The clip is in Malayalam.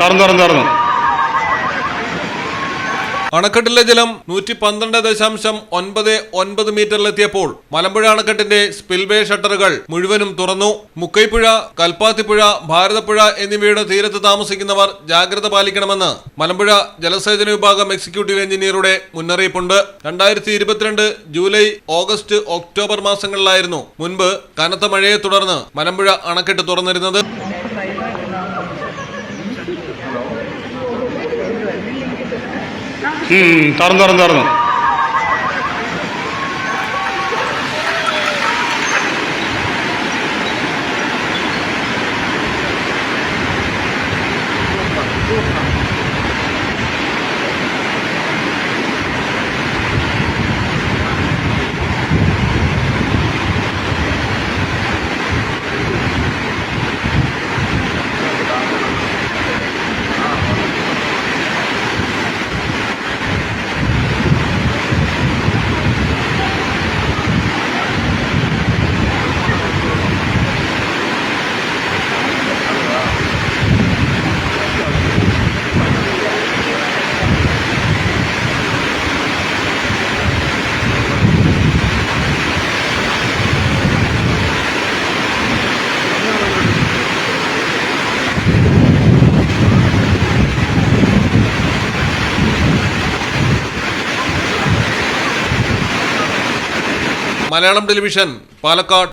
തുറന്നു തുറന്നു തുറന്നു. അണക്കെട്ടിലെ ജലം നൂറ്റി പന്ത്രണ്ട് ദശാംശം ഒൻപത് ഒൻപത് മീറ്ററിലെത്തിയപ്പോൾ മലമ്പുഴ അണക്കെട്ടിന്റെ സ്പിൽവേ ഷട്ടറുകൾ മുഴുവനും തുറന്നു. മുക്കൈപ്പുഴ കൽപ്പാത്തിപ്പുഴ ഭാരതപ്പുഴ എന്നിവയുടെ തീരത്ത് താമസിക്കുന്നവർ ജാഗ്രത പാലിക്കണമെന്ന് മലമ്പുഴ ജലസേചന വിഭാഗം എക്സിക്യൂട്ടീവ് എഞ്ചിനീയറുടെ മുന്നറിയിപ്പുണ്ട്. രണ്ടായിരത്തി ഇരുപത്തിരണ്ട് ജൂലൈ ഓഗസ്റ്റ് ഒക്ടോബർ മാസങ്ങളിലായിരുന്നു മുൻപ് കനത്ത മഴയെ തുടർന്ന് മലമ്പുഴ അണക്കെട്ട് തുറന്നിരുന്നത്. തുറന്നു തുറന്നു തുറന്നു. മലയാളം ടെലിവിഷൻ പാലക്കാട്.